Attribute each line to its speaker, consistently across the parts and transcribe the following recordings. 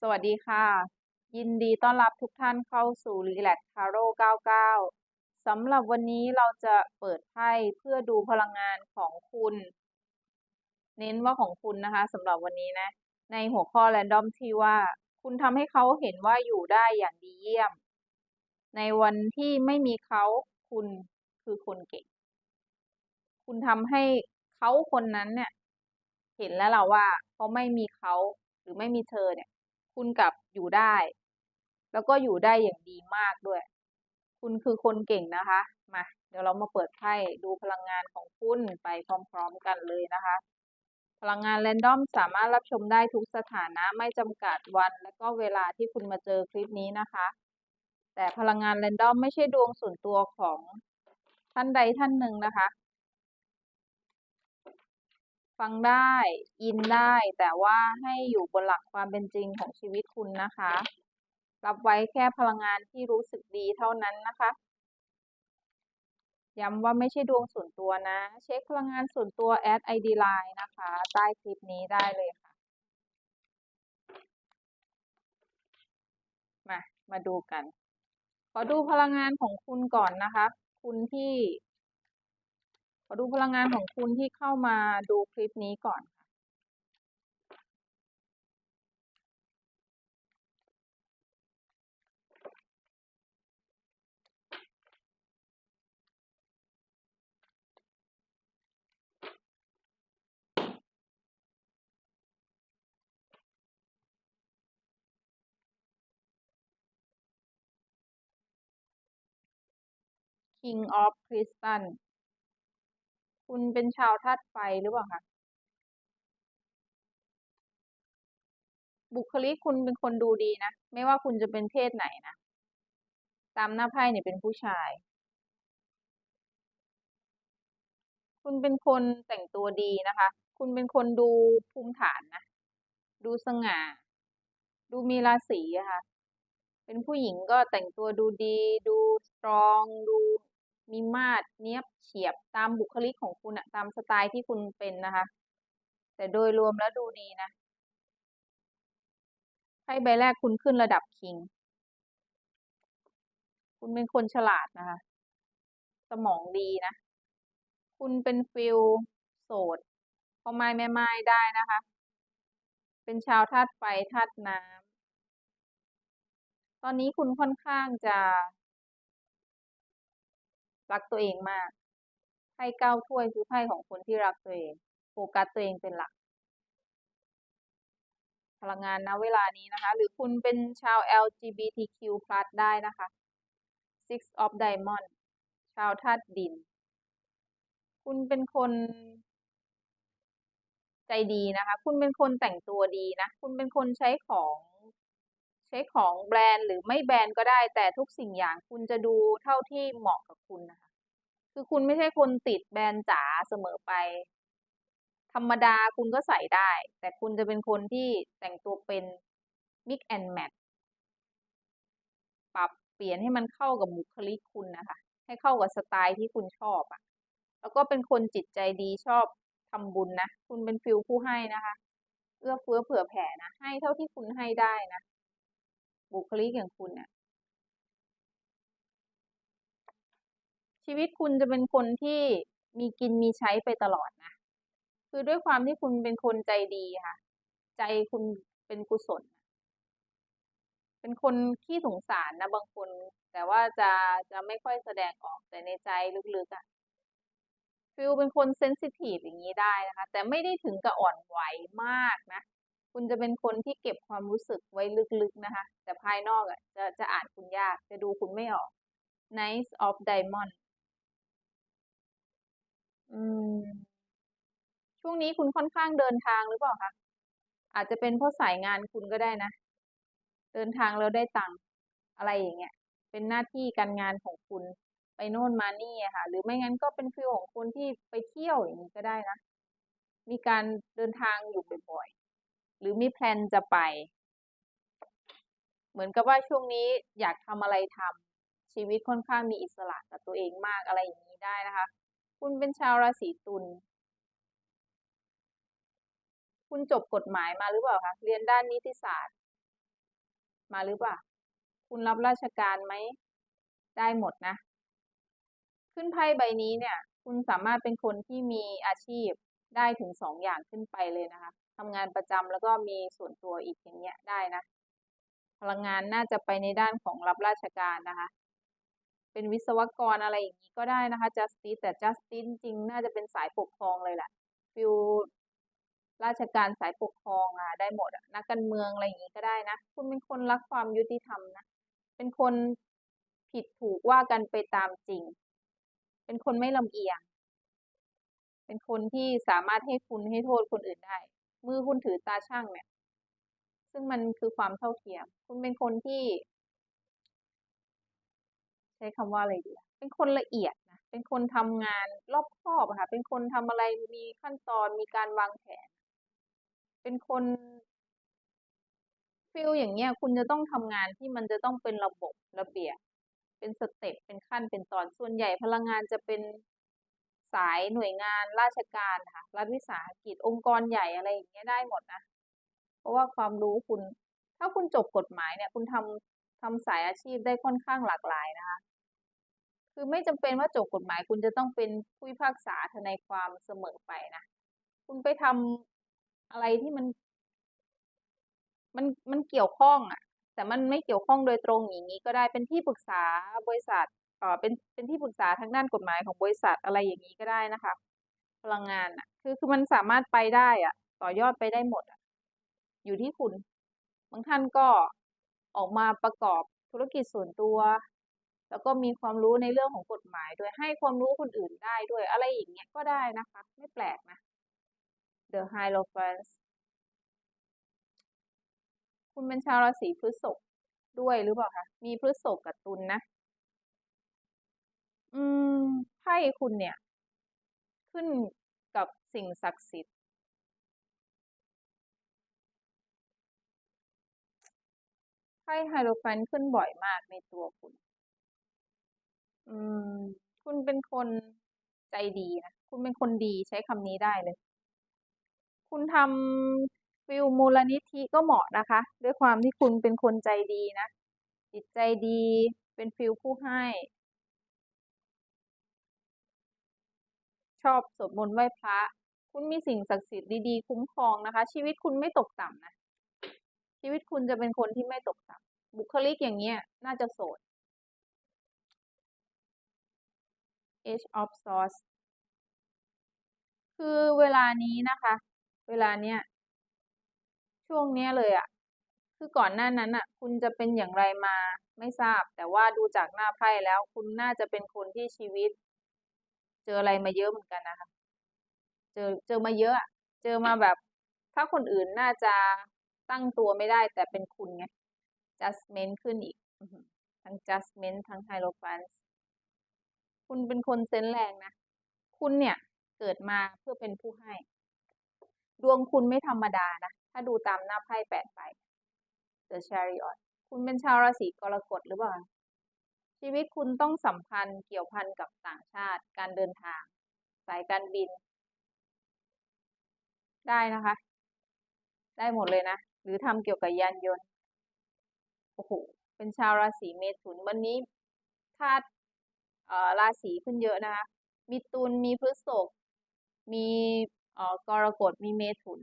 Speaker 1: สวัสดีค่ะ ยินดีต้อนรับทุกท่านเข้าสู่ Relax Tarot 99 สำหรับวันนี้เราจะเปิดไพ่เพื่อดูพลังงานของคุณ เน้นว่าของคุณนะคะสำหรับวันนี้นะ ในหัวข้อ Random ที่ว่า คุณทำให้เขาเห็นว่าอยู่ได้อย่างดีเยี่ยม ในวันที่ไม่มีเขาคุณคือคนเก่ง คุณทำให้เขาคนนั้นเนี่ย เห็นแล้วเราว่าเขาไม่มีเขาหรือไม่มีเธอเนี่ย คุณกลับอยู่ได้ แล้วก็อยู่ได้อย่างดีมากด้วย คุณคือคนเก่งนะคะ มา เดี๋ยวเรามาเปิดไพ่ดูพลังงานของคุณไปพร้อมๆกันเลยนะคะ พลังงานแรนดอมสามารถรับชมได้ทุกสถานะไม่จำกัดวัน และก็เวลาที่คุณมาเจอคลิปนี้นะคะ แต่พลังงานแรนดอมไม่ใช่ดวงส่วนตัวของท่านใดท่านหนึ่งนะคะ ฟังได้อินได้ แต่ว่าให้อยู่บนหลักความเป็นจริงของชีวิตคุณนะคะ รับไว้แค่พลังงานที่รู้สึกดีเท่านั้นนะคะย้ำว่าไม่ใช่ดวงส่วนตัวนะ เช็คพลังงานส่วนตัวแอด ID Line นะคะ ใต้คลิปนี้ได้เลยค่ะ มา มาดูกัน ขอดูพลังงานของคุณก่อนนะคะ คุณที่ อดูพลังงานของคุณที่เข้ามาดูคลิปนี้ก่อนค่ะ King of Crystal คุ คุณเป็นชาวธาตุไฟหรือเปล่าคะ บุคลิกคุณเป็นคนดูดีนะ ไม่ว่าคุณจะเป็นเพศไหนนะ ตามหน้าไพ่เนี่ยเป็นผู้ชาย คุณเป็นคนแต่งตัวดีนะคะ คุณเป็นคนดูภูมิฐานนะ ดูสง่า ดูมีราศีอะค่ะ เป็นผู้หญิงก็แต่งตัวดูดี ดูสตรอง ดู มีมาดเนี้ยบเฉียบตามบุคลิกของคุณอะตามสไตล์ที่คุณเป็นนะคะ แต่โดยรวมแล้วดูดีนะไพ่ใบแรกคุณขึ้นระดับคิง คุณเป็นคนฉลาดนะคะ สมองดีนะ คุณเป็นฟิลโสดพอไม้แม่ไม้ได้นะคะ เป็นชาวธาตุไฟธาตุน้ำตอนนี้คุณค่อนข้างจะ รักตัวเองมากไพ่เก้าถ้วยคือไพ่ของคนที่รักตัวเองโฟกัสตัวเองเป็นหลัก พลังงานณเวลานี้นะคะ หรือคุณเป็นชาว LGBTQ+ ได้นะคะ Six of Diamond ชาวธาตุดิน คุณเป็นคนใจดีนะคะ คุณเป็นคนแต่งตัวดีนะ คุณเป็นคนใช้ของ ใช้ของแบรนด์หรือไม่แบรนด์ก็ได้ แต่ทุกสิ่งอย่างคุณจะดูเท่าที่เหมาะกับคุณนะคะ คือคุณไม่ใช่คนติดแบรนด์จ๋าเสมอไป ธรรมดาคุณก็ใส่ได้ แต่คุณจะเป็นคนที่แต่งตัวเป็น mix and match ปรับเปลี่ยนให้มันเข้ากับบุคลิกคุณนะคะ ให้เข้ากับสไตล์ที่คุณชอบอะ่ะ แล้วก็เป็นคนจิตใจดีชอบทำบุญนะ คุณเป็นฟิลผู้ให้นะคะ เอื้อเฟื้อเผื่อแผ่นะ ให้เท่าที่คุณให้ได้นะ บุคลิกอย่างคุณเนี่ยชีวิตคุณจะเป็นคนที่มีกินมีใช้ไปตลอดนะ คือด้วยความที่คุณเป็นคนใจดีค่ะ ใจคุณเป็นกุศล เป็นคนขี้สงสารนะบางคน แต่ว่าจะจะไม่ค่อยแสดงออกแต่ในใจลึกๆอะ่ะฟิลเป็นคนเซนซิทีฟอย่างนี้ได้นะคะ แต่ไม่ได้ถึงกับอ่อนไหวมากนะ คุณจะเป็นคนที่เก็บความรู้สึกไว้ลึกๆนะคะ แต่ภายนอกอะ่ะจะจะอ่านคุณยาก จะดูคุณไม่ออก Nice of Diamond อืม ช่วงนี้คุณค่อนข้างเดินทางหรือเปล่าคะอาจจะเป็นเพราะสายงานคุณก็ได้นะ เดินทางแล้วได้ตังค์อะไรอย่างเงี้ย เป็นหน้าที่การงานของคุณไปโน่นมานี่อะค่ะ หรือไม่งั้นก็เป็นฟิลของคนที่ไปเที่ยวอย่างนี้ก็ได้นะ มีการเดินทางอยู่บ่อยๆ หรือมีแพลนจะไป เหมือนกับว่าช่วงนี้อยากทำอะไรทำชีวิตค่อนข้างมีอิสระกับตัวเองมากอะไรอย่างนี้ได้นะคะ คุณเป็นชาวราศีตุลคุณจบกฎหมายมาหรือเปล่าคะเรียนด้านนิติศาสตร์ มาหรือเปล่า คุณรับราชการไหมได้หมดนะ ขึ้นไพ่ใบนี้เนี่ย คุณสามารถเป็นคนที่มีอาชีพได้ถึงสองอย่างขึ้นไปเลยนะคะ ทำงานประจำแล้วก็มีส่วนตัวอีกอย่างเงี้ยได้นะ พลังงานน่าจะไปในด้านของรับราชการนะคะ เป็นวิศวกรอะไรอย่างนี้ก็ได้นะคะ justice แต่ justice จริงน่าจะเป็นสายปกครองเลยแหละฟิลราชการสายปกครองอะได้หมดอะนักการเมืองอะไรอย่างนี้ก็ได้นะ คุณเป็นคนรักความยุติธรรมนะ เป็นคนผิดถูกว่ากันไปตามจริง เป็นคนไม่ลำเอียง เป็นคนที่สามารถให้คุณให้โทษคนอื่นได้ มือคุณถือตาช่างเนี่ย ซึ่งมันคือความเท่าเทียม คุณเป็นคนที่ ใช้คำว่าอะไรดีเป็นคนละเอียดนะ เป็นคนทำงานรอบคอบค่ะ เป็นคนทำอะไรมีขั้นตอนมีการวางแผน เป็นคนฟิลอย่างเงี้ย คุณจะต้องทำงานที่มันจะต้องเป็นระบบระเบียบ เป็นสเต็ปเป็นขั้นเป็นตอนส่วนใหญ่พลังงานจะเป็น สายหน่วยงานราชการค่ะรัฐวิสาหกิจองค์กรใหญ่อะไรอย่างเงี้ยได้หมดนะเพราะว่าความรู้คุณ ถ้าคุณจบกฎหมายเนี่ยคุณทำทำสายอาชีพได้ค่อนข้างหลากหลายนะคะ คือไม่จำเป็นว่าจบกฎหมาย คุณจะต้องเป็นผู้พิพากษาทนายความเสมอไปนะคุณไปทำอะไรที่มัน มันมันเกี่ยวข้องอะแต่มันไม่เกี่ยวข้องโดยตรงอย่างนี้ก็ได้เป็นที่ปรึกษาบริษัท เป็นเป็นที่ปรึกษาทางด้านกฎหมายของบริษัทอะไรอย่างนี้ก็ได้นะคะ พลังงานอะ คือคือมันสามารถไปได้อะ ต่อยอดไปได้หมดอะอยู่ที่คุณ บางท่านก็ออกมาประกอบธุรกิจส่วนตัว แล้วก็มีความรู้ในเรื่องของกฎหมายด้วยให้ความรู้คนอื่นได้ด้วยอะไรอย่างเงี้ยก็ได้นะคะ ไม่แปลกนะ The Hierophant คุณเป็นชาวราศีพฤษภด้วยหรือเปล่าคะ มีพฤษภกับตุลนะ อืมไพ่คุณเนี่ย ขึ้นกับสิ่งศักดิ์สิทธิ์ ไพ่ไฮโรแฟนขึ้นบ่อยมากในตัวคุณ อืม คุณเป็นคนใจดีนะ คุณเป็นคนดีใช้คำนี้ได้เลย คุณทำฟิลมูลนิธิก็เหมาะนะคะ ด้วยความที่คุณเป็นคนใจดีนะ จิตใจดี เป็นฟิลผู้ให้ ชอบสวดมนต์ไหว้พระ คุณมีสิ่งศักดิ์สิทธิ์ดีๆคุ้มครองนะคะ ชีวิตคุณไม่ตกต่ำนะ ชีวิตคุณจะเป็นคนที่ไม่ตกต่ำบุคลิกอย่างเงี้ย น่าจะโสด Age of Swords คือเวลานี้นะคะ เวลาเนี้ยช่วงเนี้ยเลยอะคือก่อนหน้านั้นอะคุณจะเป็นอย่างไรมาไม่ทราบ แต่ว่าดูจากหน้าไพ่แล้ว คุณน่าจะเป็นคนที่ชีวิต ออะไรมาเยอะเหมือนกันนะคะ เจอเจอมาเยอะเจอมาแบบ ถ้าคนอื่นน่าจะตั้งตัวไม่ได้แต่เป็นคุณไง judgment ขึ้นอีก ทั้ง judgment ทั้ง hierophant คุณเป็นคนเซนส์แรงนะ คุณเนี่ยเกิดมาเพื่อเป็นผู้ให้ ดวงคุณไม่ธรรมดานะ ถ้าดูตามหน้าไพ่แปดใบ The Chariot คุณเป็นชาวราศีกรกฎหรือเปล่า ชีวิตคุณต้องสัมพันธ์เกี่ยวพันกับต่างชาติ การเดินทาง สายการบิน ได้นะคะ ได้หมดเลยนะ หรือทำเกี่ยวกับยานยนต์ โอ้โห เป็นชาวราศีเมถุนวันนี้ธาตุราศีขึ้นเยอะนะคะ มีตุล มีพฤษภมีกรกฎ มีเมถุน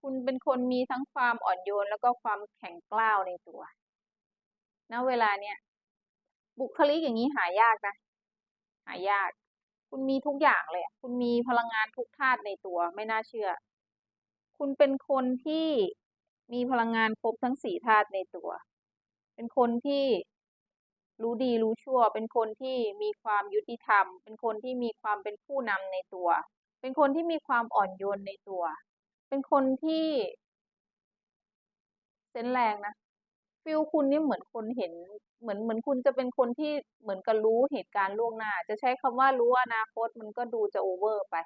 Speaker 1: คุณเป็นคนมีทั้งความอ่อนโยนแล้วก็ความแข็งกร้าวในตัว ณเวลาเนี้ยบุคลิกอย่างนี้หายากนะ หายาก คุณมีทุกอย่างเลย คุณมีพลังงานทุกธาตุในตัวไม่น่าเชื่อ คุณเป็นคนที่มีพลังงานครบทั้งสี่ธาตุในตัว เป็นคนที่รู้ดีรู้ชั่ว เป็นคนที่มีความยุติธรรม เป็นคนที่มีความเป็นผู้นำในตัว เป็นคนที่มีความอ่อนโยนในตัว เป็นคนที่เซนแรงนะ ฟิลคุณนี่เหมือนคนเห็น เหมือนเหมือนคุณจะเป็นคนที่เหมือนกับรู้เหตุการณ์ล่วงหน้า จะใช้คำว่ารู้อนาคตมันก็ดูจะโอเวอร์ไป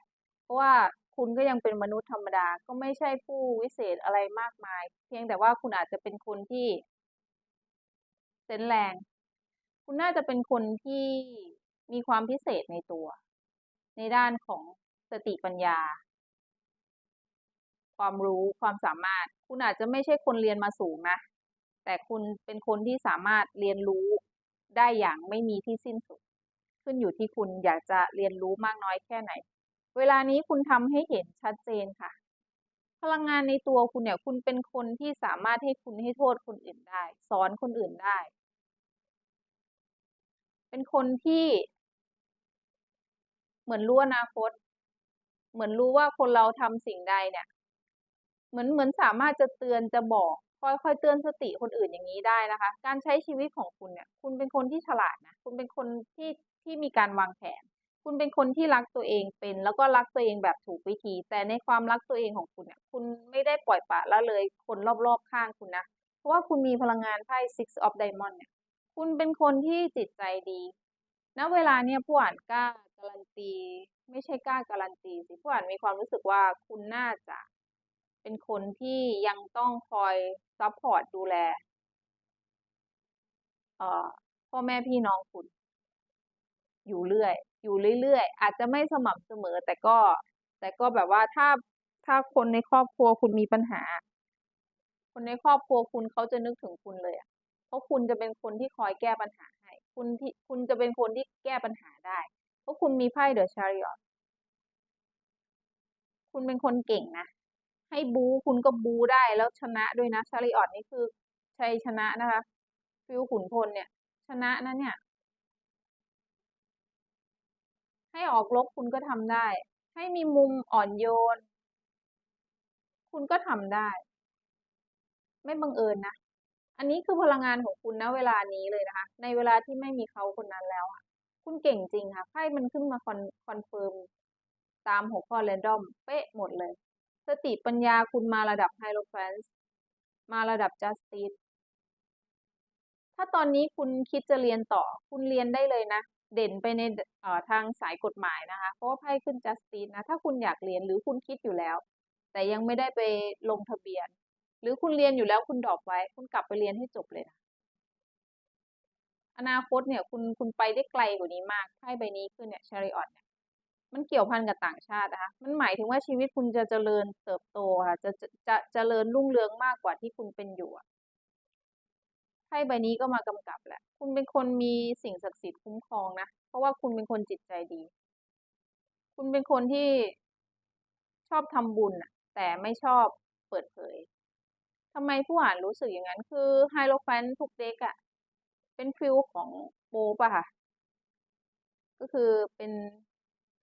Speaker 1: เพราะว่าคุณก็ยังเป็นมนุษย์ธรรมดา ก็ไม่ใช่ผู้วิเศษอะไรมากมาย เพียงแต่ว่าคุณอาจจะเป็นคนที่เซนแรง คุณน่าจะเป็นคนที่มีความพิเศษในตัว ในด้านของสติปัญญา ความรู้ความสามารถ คุณอาจจะไม่ใช่คนเรียนมาสูงนะ แต่คุณเป็นคนที่สามารถเรียนรู้ได้อย่างไม่มีที่สิ้นสุด ขึ้นอยู่ที่คุณอยากจะเรียนรู้มากน้อยแค่ไหน เวลานี้คุณทำให้เห็นชัดเจนค่ะ พลังงานในตัวคุณเนี่ย คุณเป็นคนที่สามารถให้คุณให้โทษคนอื่นได้ สอนคนอื่นได้ เป็นคนที่ เหมือนรู้อนาคต เหมือนรู้ว่าคนเราทำสิ่งใดเนี่ย เหมือนเหมือนสามารถจะเตือนจะบอก ค่อยๆเตือนสติคนอื่นอย่างนี้ได้นะคะ การใช้ชีวิตของคุณเนี่ย คุณเป็นคนที่ฉลาดนะ คุณเป็นคนที่ที่มีการวางแผน คุณเป็นคนที่รักตัวเองเป็น แล้วก็รักตัวเองแบบถูกวิธี แต่ในความรักตัวเองของคุณเนี่ย คุณไม่ได้ปล่อยปละละเลยคนรอบๆข้างคุณนะ เพราะว่าคุณมีพลังงานไพ่ six of diamond เนี่ย คุณเป็นคนที่จิตใจดีณเวลาเนี่ยผู้อ่านกล้าการันตี ไม่ใช่กล้าการันตีสิผู้อ่านมีความรู้สึกว่าคุณน่าจะ เป็นคนที่ยังต้องคอยซัพพอร์ตดูแลพ่อแม่พี่น้องคุณ อยู่เรื่อย อยู่เรื่อยๆ อาจจะไม่สม่ำเสมอ แต่ก็ แต่ก็แบบว่าถ้าถ้าคนในครอบครัวคุณมีปัญหา คนในครอบครัวคุณเขาจะนึกถึงคุณเลยเพราะคุณจะเป็นคนที่คอยแก้ปัญหาให้คุณที่คุณจะเป็นคนที่แก้ปัญหาได้ เพราะคุณมีไพ่ The Chariot คุณเป็นคนเก่งนะ ให้บูคุณก็บูได้แล้วชนะด้วยนะ Chariot นี่คือชัยชนะนะคะฟีลขุนพลเนี่ย ชนะนะเนี่ย ให้ออกรบคุณก็ทำได้ ให้มีมุมอ่อนโยน คุณก็ทำได้ ไม่บังเอิญนะ อันนี้คือพลังงานของคุณณเวลานี้เลยนะคะ ในเวลาที่ไม่มีเขาคนนั้นแล้วอะคุณเก่งจริงค่ะไพ่มันขึ้นมาคอนคอนเฟิร์มตามหัวข้อ random เป๊ะหมดเลย สติปัญญาคุณมาระดับ Hierophant มาระดับ Justice ถ้าตอนนี้คุณคิดจะเรียนต่อ คุณเรียนได้เลยนะ เด่นไปในทางสายกฎหมายนะคะ เพราะว่าไพ่ขึ้น Justice นะ ถ้าคุณอยากเรียนหรือคุณคิดอยู่แล้ว แต่ยังไม่ได้ไปลงทะเบียน หรือคุณเรียนอยู่แล้วคุณดรอปไว้ คุณกลับไปเรียนให้จบเลยนะอนาคตเนี่ยคุณคุณไปได้ไกลกว่านี้มากไพ่ใบนี้ขึ้นเนี่ย Chariot เนี่ย มันเกี่ยวพันกับต่างชาตินะคะมันหมายถึงว่าชีวิตคุณจะเจริญเติบโตค่ะจะจะจะเจริญรุ่งเรืองมากกว่าที่คุณเป็นอยู่ไพ่ใบนี้ก็มากำกับแหละ คุณเป็นคนมีสิ่งศักดิ์สิทธิ์คุ้มครองนะ เพราะว่าคุณเป็นคนจิตใจดี คุณเป็นคนที่ชอบทำบุญน่ะแต่ไม่ชอบเปิดเผยทำไมผู้อ่านรู้สึกอย่างนั้น คือ Hierophant ทุกเด็กอะเป็นฟีลของโป๊ปอะค่ะ ก็คือเป็น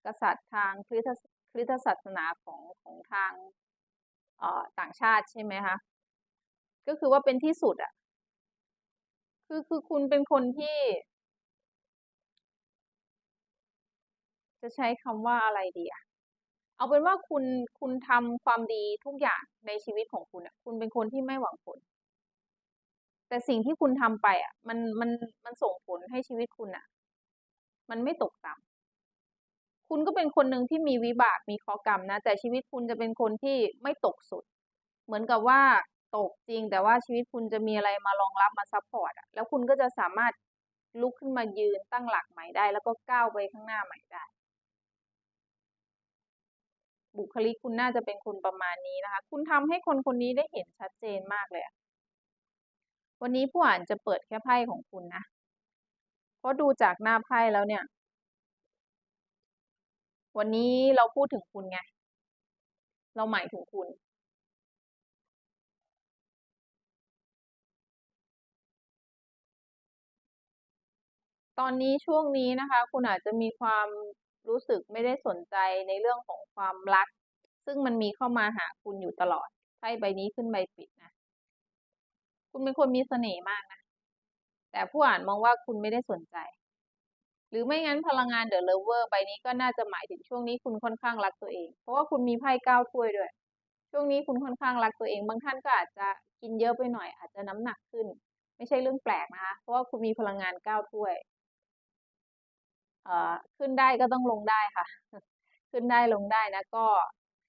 Speaker 1: กษัตริย์ทางคริสตคริสตศาสนาของของทางต่างชาติใช่ไหมคะก็คือว่าเป็นที่สุดอะคือคือคุณเป็นคนที่ จะใช้คำว่าอะไรดีอะเอาเป็นว่าคุณคุณทำความดีทุกอย่างในชีวิตของคุณอะคุณเป็นคนที่ไม่หวังผล แต่สิ่งที่คุณทำไปอะมันมันมันส่งผลให้ชีวิตคุณน่ะมันไม่ตกต่ำ คุณก็เป็นคนหนึ่งที่มีวิบากมีเคราะห์กรรมนะ แต่ชีวิตคุณจะเป็นคนที่ไม่ตกสุด เหมือนกับว่าตกจริง แต่ว่าชีวิตคุณจะมีอะไรมารองรับมาซัปพอร์ตอะแล้วคุณก็จะสามารถลุกขึ้นมายืนตั้งหลักใหม่ได้ แล้วก็ก้าวไปข้างหน้าใหม่ได้ บุคลิกคุณน่าจะเป็นคนประมาณนี้นะคะ คุณทำให้คนคนนี้ได้เห็นชัดเจนมากเลยวันนี้ผู้อ่านจะเปิดแค่ไพ่ของคุณนะเพราะดูจากหน้าไพ่แล้วเนี่ย วันนี้เราพูดถึงคุณไง เราหมายถึงคุณ ตอนนี้ช่วงนี้นะคะ คุณอาจจะมีความรู้สึกไม่ได้สนใจในเรื่องของความรัก ซึ่งมันมีเข้ามาหาคุณอยู่ตลอดไพ่ใบนี้ขึ้นใบปิดนะ คุณเป็นคนมีเสน่ห์มากนะ แต่ผู้อ่านมองว่าคุณไม่ได้สนใจ หรือไม่งั้นพลังงาน The Lover ใบนี้ก็น่าจะหมายถึงช่วงนี้คุณค่อนข้างรักตัวเอง เพราะว่าคุณมีไพ่9ถ้วยด้วย ช่วงนี้คุณค่อนข้างรักตัวเอง บางท่านก็อาจจะกินเยอะไปหน่อย อาจจะน้ำหนักขึ้น ไม่ใช่เรื่องแปลกนะคะ เพราะว่าคุณมีพลังงาน9ถ้วยเอ่อขึ้นได้ก็ต้องลงได้ค่ะ ขึ้นได้ลงได้นะก็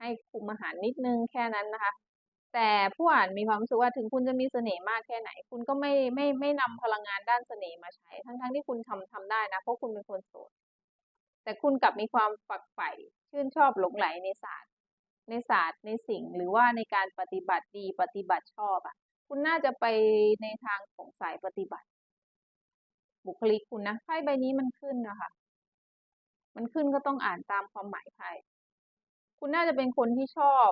Speaker 1: ให้คุมอาหารนิดนึงแค่นั้นนะคะ แต่ผู้อ่านมีความรู้สึกว่าถึงคุณจะมีเสน่ห์มากแค่ไหน คุณก็ไม่ไม่ไม่นำพลังงานด้านเสน่ห์มาใช้ ทั้งๆที่คุณทำทำได้นะ เพราะคุณเป็นคนโสด แต่คุณกลับมีความใฝ่ใฝ่ชื่นชอบหลงใหลในศาสตร์ ในศาสตร์ในสิ่งหรือว่าในการปฏิบัติดีปฏิบัติชอบอะ คุณน่าจะไปในทางของสายปฏิบัติ บุคลิกคุณนะไพ่ใบนี้มันขึ้นนะคะ มันขึ้นก็ต้องอ่านตามความหมายไพ่คุณน่าจะเป็นคนที่ชอบ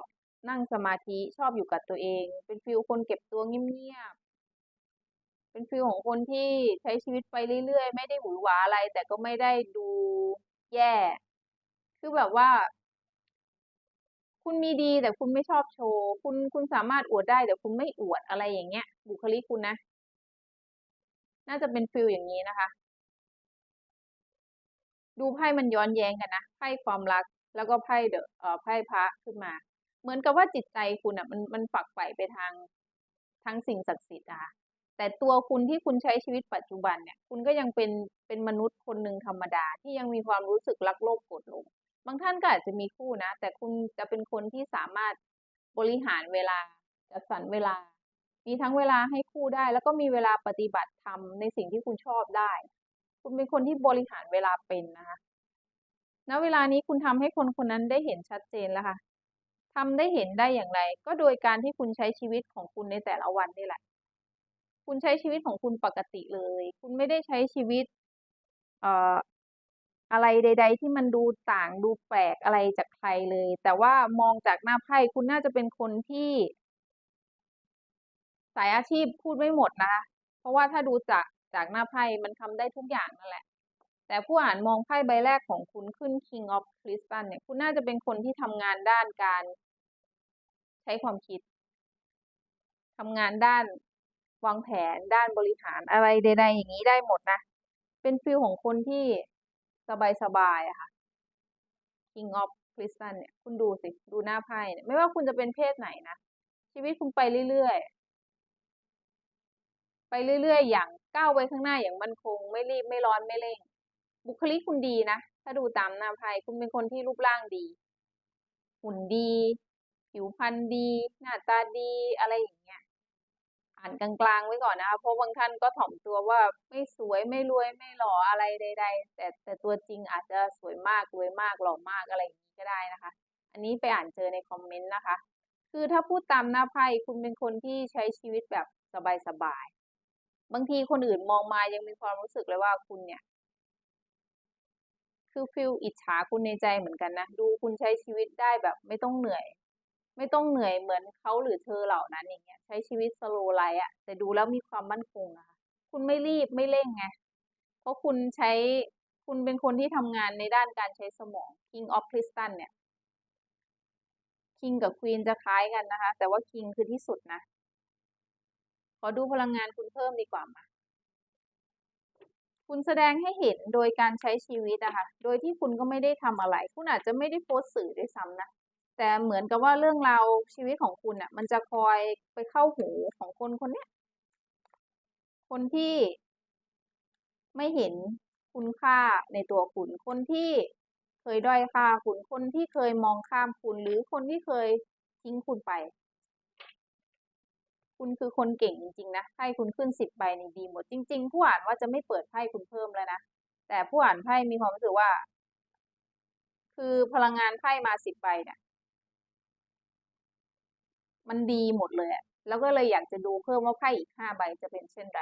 Speaker 1: นั่งสมาธิชอบอยู่กับตัวเอง เป็นฟิลคนเก็บตัวเงียบๆเป็นฟิลของคนที่ใช้ชีวิตไปเรื่อยๆ ไม่ได้หวือหวาอะไร แต่ก็ไม่ได้ดูแย่ คือแบบว่า คุณมีดีแต่คุณไม่ชอบโชว์คุณคุณสามารถอวดได้ แต่คุณไม่อวดอะไรอย่างเงี้ย บุคลิกคุณนะ น่าจะเป็นฟิลอย่างนี้นะคะดูไพ่มันย้อนแย้งกันนะไพ่ความรัก แล้วก็ไพ่เดอะเออไพ่พระขึ้นมา เหมือนกับว่าจิตใจคุณอะมันมันฝักใฝ่ไปทางทางสิ่งศักดิ์สิทธิ์นะคะแต่ตัวคุณที่คุณใช้ชีวิตปัจจุบันเนี่ย คุณก็ยังเป็นเป็นมนุษย์คนหนึ่งธรรมดาที่ยังมีความรู้สึกรักโลภโกรธลง บางท่านก็อาจจะมีคู่นะ แต่คุณจะเป็นคนที่สามารถบริหารเวลาจัดสรรเวลา มีทั้งเวลาให้คู่ได้ แล้วก็มีเวลาปฏิบัติธรรมในสิ่งที่คุณชอบได้ คุณเป็นคนที่บริหารเวลาเป็นนะคะณเวลานี้คุณทำให้คนคนนั้นได้เห็นชัดเจนแล้วค่ะ ทำได้เห็นได้อย่างไร ก็โดยการที่คุณใช้ชีวิตของคุณในแต่ละวันนี่แหละ คุณใช้ชีวิตของคุณปกติเลย คุณไม่ได้ใช้ชีวิต เอ่ออะไรใด ๆ ที่มันดูต่างดูแปลกอะไรจากใครเลย แต่ว่ามองจากหน้าไพ่คุณน่าจะเป็นคนที่ สายอาชีพพูดไม่หมดนะคะเพราะว่าถ้าดูจากจากหน้าไพ่มันทำได้ทุกอย่างนั่นแหละ แต่ผู้อ่านมองไพ่ใบแรกของคุณขึ้น King of Crystal เนี่ย คุณน่าจะเป็นคนที่ทำงานด้านการ ใช้ความคิดทำงานด้านวางแผนด้านบริหารอะไรใดๆอย่างนี้ได้หมดนะ เป็นฟิลของคนที่สบายๆอะค่ะ King of Crystal เนี่ย คุณดูสิ ดูหน้าไพ่เนี่ยไม่ว่าคุณจะเป็นเพศไหนนะ ชีวิตคุณไปเรื่อยๆ ไปเรื่อยๆ อย่างก้าวไปข้างหน้าอย่างมั่นคง ไม่รีบไม่ร้อนไม่เร่ง บุคลิกคุณดีนะ ถ้าดูตามหน้าไพ่คุณเป็นคนที่รูปร่างดี หุ่นดี ผิวพรรณดี หน้าตาดีอะไรอย่างเงี้ย อ่านกลางๆไว้ก่อนนะคะเพราะบางท่านก็ถ่อมตัวว่าไม่สวยไม่รวยไม่หล่ออะไรใด ๆ แต่แต่ตัวจริงอาจจะสวยมากรวยมากหล่อมากอะไรอย่างนี้ก็ได้นะคะ อันนี้ไปอ่านเจอในคอมเมนต์นะคะ คือถ้าพูดตามหน้าไพ่คุณเป็นคนที่ใช้ชีวิตแบบสบายๆบางทีคนอื่นมองมายังมีความรู้สึกเลยว่าคุณเนี่ยคือฟิลอิจฉาคุณในใจเหมือนกันนะ ดูคุณใช้ชีวิตได้แบบไม่ต้องเหนื่อย ไม่ต้องเหนื่อยเหมือนเขาหรือเธอเหล่านั้นอย่างเงี้ยใช้ชีวิตสโลไลฟ์อะแต่ดูแล้วมีความมั่นคงนะคะคุณไม่รีบไม่เร่งไงเพราะคุณใช้คุณเป็นคนที่ทำงานในด้านการใช้สมอง King of Crystal เนี่ย King กับ Queen จะคล้ายกันนะคะ แต่ว่า King คือที่สุดนะ ขอดูพลังงานคุณเพิ่มดีกว่ามาคุณแสดงให้เห็นโดยการใช้ชีวิตอะค่ะโดยที่คุณก็ไม่ได้ทำอะไร คุณอาจจะไม่ได้โพสต์สื่อด้วยซ้ำนะ แต่เหมือนกับว่าเรื่องราวชีวิตของคุณอะมันจะคอยไปเข้าหูของคนคนเนี้ยคนที่ไม่เห็นคุณค่าในตัวคุณ คนที่เคยด้อยค่าคุณ คนที่เคยมองข้ามคุณ หรือคนที่เคยทิ้งคุณไป คุณคือคนเก่งจริงๆนะไพ่คุณขึ้นสิบใบนี่ดีหมด จริง ๆ ผู้อ่านว่าจะไม่เปิดไพ่คุณเพิ่มแล้วนะ แต่ผู้อ่านไพ่มีความรู้สึกว่า คือพลังงานไพ่มาสิบใบเนี่ย มันดีหมดเลยแล้วก็เลยอยากจะดูเพิ่มว่าไพ่อีกห้าใบจะเป็นเช่นไร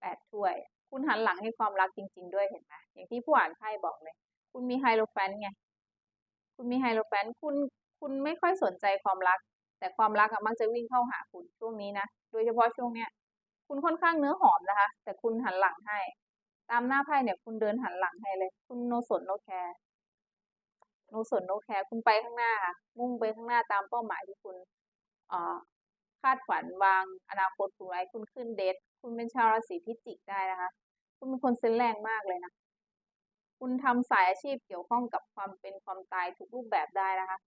Speaker 1: แปดถ้วย คุณหันหลังให้ความรักจริง ๆ ด้วยเห็นไหมอย่างที่ผู้อ่านไพ่บอกเลย คุณมีไฮโลแฟนไง คุณมีไฮโลแฟนคุณคุณไม่ค่อยสนใจความรัก แต่ความรักมักจะวิ่งเข้าหาคุณช่วงนี้นะโดยเฉพาะช่วงเนี้ย คุณค่อนข้างเนื้อหอมนะคะ แต่คุณหันหลังให้ ตามหน้าไพ่เนี่ย คุณเดินหันหลังให้เลย คุณโนสนโนแคร์โนสนโนแคร์คุณไปข้างหน้าค่ะมุ่งไปข้างหน้าตามเป้าหมายที่คุณ คาดฝันวางอนาคตคุณไว้คุณขึ้นเดทคุณเป็นชาวราศีพิจิกได้นะคะ คุณเป็นคนเซนแรงมากเลยนะคุณทำสายอาชีพเกี่ยวข้องกับความเป็นความตายทุกรูปแบบได้นะคะ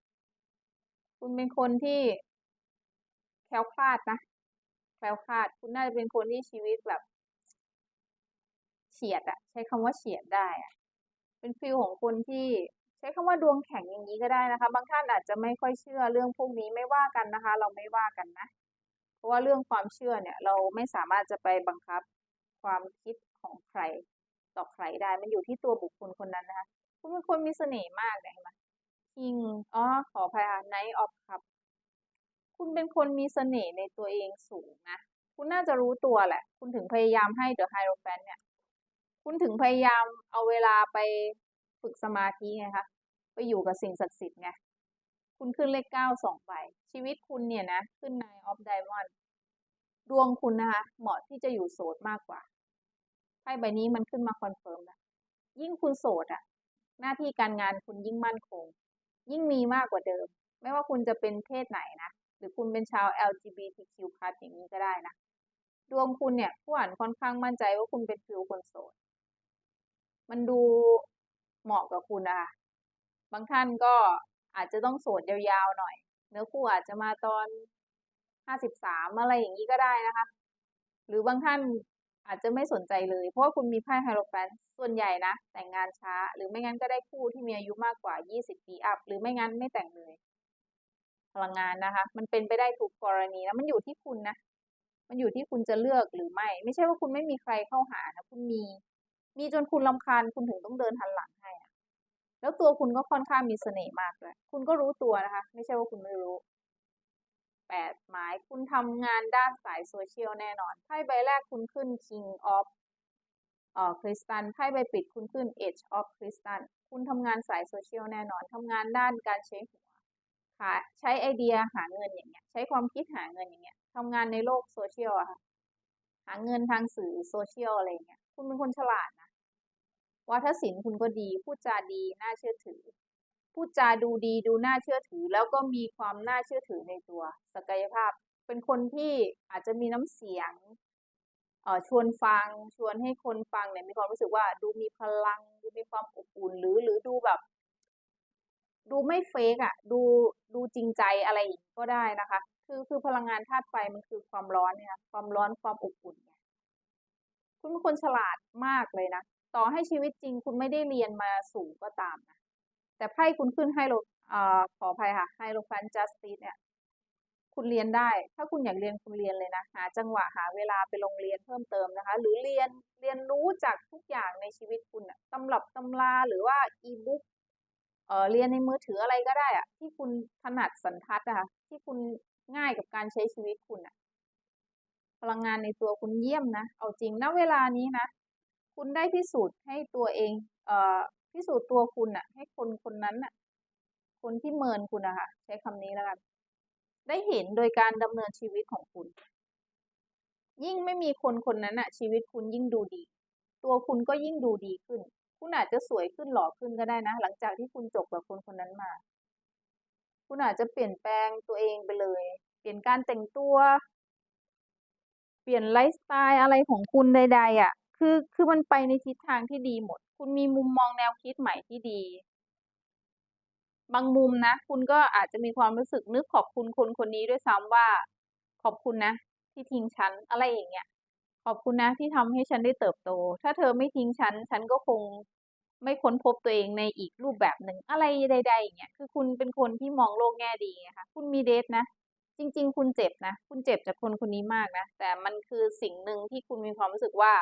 Speaker 1: คุณเป็นคนที่แคล้วคลาดนะแคล้วคลาด คุณน่าจะเป็นคนที่ชีวิตแบบ เฉียดอะใช้คำว่าเฉียดได้อะเป็นฟิลของคนที่ ช้คำว่าดวงแข็งอย่างนี้ก็ได้นะคะ บางท่านอาจจะไม่ค่อยเชื่อเรื่องพวกนี้ไม่ว่ากันนะคะ เราไม่ว่ากันนะ เพราะว่าเรื่องความเชื่อเนี่ยเราไม่สามารถจะไปบังคับความคิดของใครต่อใครได้ มันอยู่ที่ตัวบุคคลคนนั้นนะคะคุณเป็นคนมีเสน่ห์มากเลยเห็นไหม King อ๋อขออภัยค่ะ Knight of Cups คุณเป็นคนมีเสน่ห์ในตัวเองสูงนะ คุณน่าจะรู้ตัวแหละ คุณถึงพยายามให้ The Hierophant เนี่ย คุณถึงพยายามเอาเวลาไปฝึกสมาธิไงคะ ไปอยู่กับสิ่งศักดิ์สิทธิ์ไงคุณขึ้นเลขเก้าสองใบ ชีวิตคุณเนี่ยนะ ขึ้น Nine of Diamond ดวงคุณนะคะเหมาะที่จะอยู่โสดมากกว่าไพ่ใบนี้มันขึ้นมาคอนเฟิร์มแล้วยิ่งคุณโสดอะหน้าที่การงานคุณยิ่งมั่นคง ยิ่งมีมากกว่าเดิม ไม่ว่าคุณจะเป็นเพศไหนนะ หรือคุณเป็นชาว LGBTQ+ อย่างนี้ก็ได้นะ ดวงคุณเนี่ยผู้อ่านค่อนข้างมั่นใจว่าคุณเป็นฟิลคนโสด มันดูเหมาะกับคุณนะคะ บางท่านก็อาจจะต้องโสดยาวๆหน่อย เนื้อคู่อาจจะมาตอนห้าสิบสามอะไรอย่างนี้ก็ได้นะคะ หรือบางท่านอาจจะไม่สนใจเลย เพราะว่าคุณมีไพ่ไฮโรแฟนส่วนใหญ่นะ แต่งงานช้า หรือไม่งั้นก็ได้คู่ที่มีอายุมากกว่า 20 ปีอัพ หรือไม่งั้นไม่แต่งเลย พลังงานนะคะ มันเป็นไปได้ทุกกรณีนะมันอยู่ที่คุณนะ มันอยู่ที่คุณจะเลือกหรือไม่ ไม่ใช่ว่าคุณไม่มีใครเข้าหานะ คุณมี มีจนคุณรำคาญคุณถึงต้องเดินหันหลังให้ แล้วตัวคุณก็ค่อนข้างมีเสน่ห์มากเลยคุณก็รู้ตัวนะคะ ไม่ใช่ว่าคุณไม่รู้แปดหมายคุณทำงานด้านสายโซเชียลแน่นอนไพ่ใบแรกคุณขึ้น King of เอ่อคริสตัลไพ่ใบปิดคุณขึ้น Age of Crystal คุณทำงานสายโซเชียลแน่นอนทำงานด้านการใช้หัวค่ะใช้ไอเดียหาเงินอย่างเงี้ย ใช้ความคิดหาเงินอย่างเงี้ยทำงานในโลกโซเชียลอะค่ะหาเงินทางสื่อโซเชียลอะไรเงี้ยคุณเป็นคนฉลาดนะ วาทศิลป์คุณก็ดีพูดจาดีน่าเชื่อถือพูดจาดูดีดูน่าเชื่อถือ แล้วก็มีความน่าเชื่อถือในตัว ศักยภาพ เป็นคนที่อาจจะมีน้ำเสียงเอ่อชวนฟังชวนให้คนฟังเนี่ยมีความรู้สึกว่าดูมีพลัง ดูมีความอบอุ่นหรือหรือดูแบบ ดูไม่เฟกอะดูดูจริงใจอะไรอีกก็ได้นะคะ คือคือพลังงานธาตุไฟมันคือความร้อนเนี่ย ความร้อนความอบอุ่นไงคุณเป็นคนฉลาดมากเลยนะ ต่อให้ชีวิตจริงคุณไม่ได้เรียนมาสูงก็ตามนะแต่ไพ่คุณขึ้นไฮโลอขออภัยค่ะไฮโลแฟนจัสติสเนี่ย คุณเรียนได้ ถ้าคุณอยากเรียนคุณเรียนเลยนะหาจังหวะหาเวลาไปโรงเรียนเพิ่มเติมนะคะ หรือเรียนเรียนรู้จากทุกอย่างในชีวิตคุณน่ะตำรับตำราหรือว่าอีบุ๊กเออเรียนในมือถืออะไรก็ได้อะที่คุณถนัดสันทัดอะคะที่คุณง่ายกับการใช้ชีวิตคุณน่ะพลังงานในตัวคุณเยี่ยมนะ เอาจริงณเวลานี้นะ คุณได้พิสูจน์ให้ตัวเองเอ่อพิสูจน์ตัวคุณน่ะให้คนคนนั้นน่ะคนที่เมินคุณอะค่ะใช้คำนี้แล้วกัน ได้เห็นโดยการดำเนินชีวิตของคุณ ยิ่งไม่มีคนคนนั้นน่ะชีวิตคุณยิ่งดูดี ตัวคุณก็ยิ่งดูดีขึ้น คุณอาจจะสวยขึ้นหล่อขึ้นก็ได้นะ หลังจากที่คุณจบกับคนคนนั้นมา คุณอาจจะเปลี่ยนแปลงตัวเองไปเลย เปลี่ยนการแต่งตัว เปลี่ยนไลฟ์สไตล์อะไรของคุณใดๆอะ คือคือมันไปในทิศทางที่ดีหมด คุณมีมุมมองแนวคิดใหม่ที่ดี บางมุมนะ คุณก็อาจจะมีความรู้สึกนึกขอบคุณคนคนนี้ด้วยซ้ำว่า ขอบคุณนะ ที่ทิ้งฉันอะไรอย่างเงี้ยขอบคุณนะที่ทำให้ฉันได้เติบโต ถ้าเธอไม่ทิ้งฉัน ฉันก็คงไม่ค้นพบตัวเองในอีกรูปแบบหนึ่งอะไรใดๆอย่างเงี้ย คือคุณเป็นคนที่มองโลกแง่ดีไงคะ คุณมีเดทนะ จริง ๆ คุณเจ็บนะ คุณเจ็บจากคนคนนี้มากนะ แต่มันคือสิ่งหนึ่งที่คุณมีความรู้สึกว่า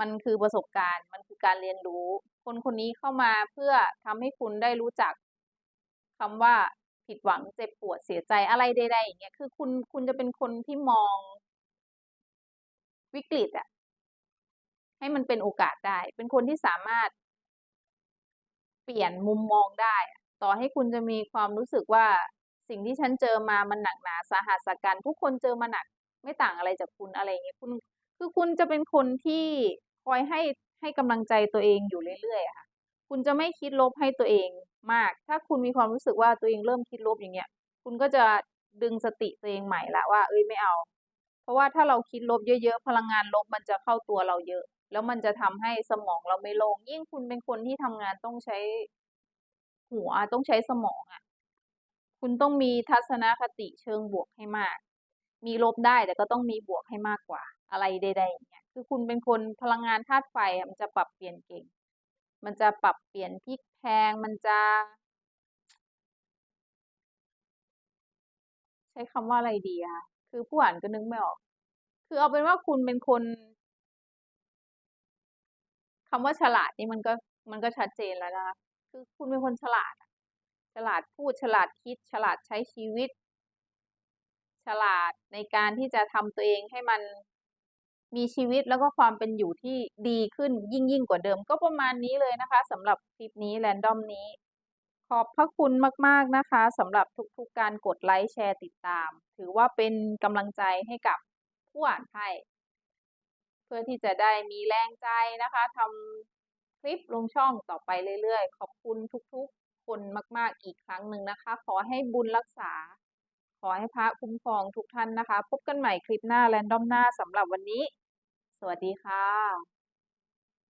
Speaker 1: มันคือประสบการณ์ มันคือการเรียนรู้ คนคนนี้เข้ามาเพื่อทำให้คุณได้รู้จักคำว่าผิดหวังเจ็บปวดเสียใจอะไรใดๆอย่างเงี้ยคือคุณคุณจะเป็นคนที่มองวิกฤตอะให้มันเป็นโอกาสได้ เป็นคนที่สามารถเปลี่ยนมุมมองได้ ต่อให้คุณจะมีความรู้สึกว่าสิ่งที่ฉันเจอมามันหนักหนาสาหัสกันทุกคนเจอมาหนักไม่ต่างอะไรจากคุณอะไรเงี้ยคุณ คือคุณจะเป็นคนที่ คอยให้ให้กำลังใจตัวเองอยู่เรื่อยๆค่ะ คุณจะไม่คิดลบให้ตัวเองมาก ถ้าคุณมีความรู้สึกว่าตัวเองเริ่มคิดลบอย่างเงี้ย คุณก็จะดึงสติตัวเองใหม่ล้วว่าเฮ้ยไม่เอา เพราะว่าถ้าเราคิดลบเยอะๆ พลังงานลบมันจะเข้าตัวเราเยอะ แล้วมันจะทำให้สมองเราไม่โล่งยิ่งคุณเป็นคนที่ทำงานต้องใช้หัวต้องใช้สมองอะ คุณต้องมีทัศนคติเชิงบวกให้มาก มีลบได้แต่ก็ต้องมีบวกให้มากกว่า อะไรใดๆอย่างเงี้ยคือคุณเป็นคนพลังงานธาตุไฟมันจะปรับเปลี่ยนเก่ง มันจะปรับเปลี่ยนพลิกแพงมันจะ ใช้คำว่าอะไรดีอะคือผู้อ่านก็นึกไม่ออก คือเอาเป็นว่าคุณเป็นคนคำว่าฉลาดนี่มันก็มันก็ชัดเจนแล้วนะคะคือคุณเป็นคนฉลาดฉลาดพูดฉลาดคิด ฉลาดใช้ชีวิต ฉลาดในการที่จะทำตัวเองให้มันมีชีวิตแล้วก็ความเป็นอยู่ที่ดีขึ้นยิ่งๆกว่าเดิม ก็ประมาณนี้เลยนะคะสำหรับคลิปนี้ random นี้ ขอบพระคุณมาก ๆนะคะสำหรับทุกๆกการกดไลก์แชร์ติดตาม ถือว่าเป็นกำลังใจให้กับผู้อ่านไพ่เพื่อที่จะได้มีแรงใจนะคะทำคลิปลงช่องต่อไปเรื่อยๆ ขอบคุณทุกๆ คนมาก ๆอีกครั้งหนึ่งนะคะ ขอให้บุญรักษา ขอให้พระคุ้มครองทุกท่านนะคะ พบกันใหม่คลิปหน้าแรนดอมหน้าสำหรับวันนี้ สวัสดีค่ะ